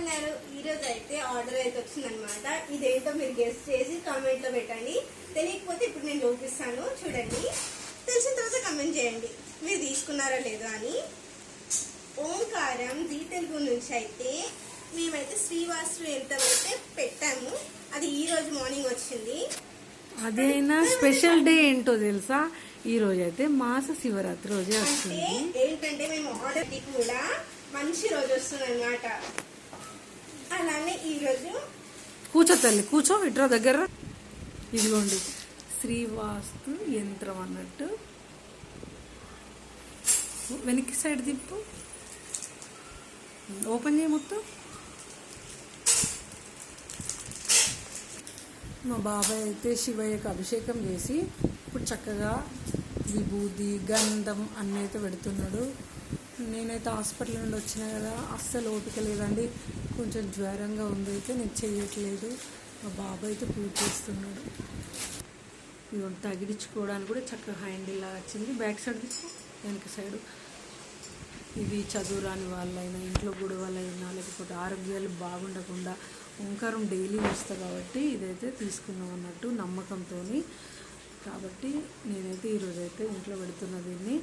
ఉన్నారు ఈ రోజు అయితే ఆర్డర్ అయితే వచ్చిందనమాట ఇదేంటో మీరు గెస్ట్ చేసి కామెంట్లో పెట్టండి. తెలియకపోతే ఇప్పుడు నేను చూపిస్తాను. చూడండి. తెలిసిన తర్వాత కమెంట్ చేయండి. మీరు తీసుకున్నారా లేదా అని. ఓంకారం జీ తెలుగు నుంచి అయితే మేమైతే శ్రీవాసు అయితే పెట్టాము. అది ఈ రోజు మార్నింగ్ వచ్చింది. అదైనా? స్పెషల్ డే ఏంటో తెలుసా? ఈ రోజు అయితే మాస శివరాత్రి రోజే వస్తుంది. ఏంటంటే మేము ఆర్డర్ కూడా మంచి రోజు వస్తుంది అనమాట కూర్చో తల్లి కూర్చో ఇట్రా దగ్గర ఇదిగోండి. శ్రీవాస్తు యంత్రం అన్నట్టు. వెనక్కి సైడ్ దిప్పు ఓపెన్ చేయ మొత్తం. మా బాబాయ్ అయితే శివయ్యకు అభిషేకం చేసి ఇప్పుడు చక్కగా విభూతి గంధం అన్నీ అయితే పెడుతున్నాడు. నేనైతే హాస్పిటల్ నుండి వచ్చిన కదా అస్సలు ఓపిక లేదండి. కొంచెం జ్వరంగా ఉంది అయితే నేను చేయట్లేదు మా బాబాయ్ అయితే పూజ చేస్తున్నాడు. ఇవి తగిలించుకోవడానికి కూడా చక్కగా హ్యాండిల్ లాగా వచ్చింది. బ్యాక్ సైడ్ వెనక సైడ్. ఇవి చదువు రాని వాళ్ళైనా ఇంట్లో గొడవలైనా లేకపోతే ఆరోగ్యాలు బాగుండకుండా ఓంకారం డైలీ వస్తా కాబట్టి ఇదైతే తీసుకున్నాం అన్నట్టు నమ్మకంతో కాబట్టి నేనైతే ఈరోజైతే ఇంట్లో పెడుతున్న దీన్ని.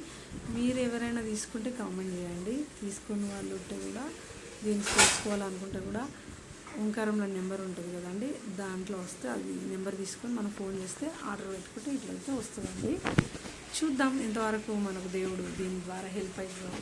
మీరు ఎవరైనా తీసుకుంటే కామెంట్ చేయండి. తీసుకున్న వాళ్ళు ఉంటే కూడా దీన్ని చేసుకోవాలనుకుంటే కూడా ఓంకారంలో నెంబర్ ఉంటుంది కదండి. దాంట్లో వస్తే అది నెంబర్ తీసుకొని మనం ఫోన్ చేస్తే ఆర్డర్ పెట్టుకుంటే ఇట్లయితే వస్తుందండి. చూద్దాం ఎంతవరకు మనకు దేవుడు దీని ద్వారా హెల్ప్ అవుతుందో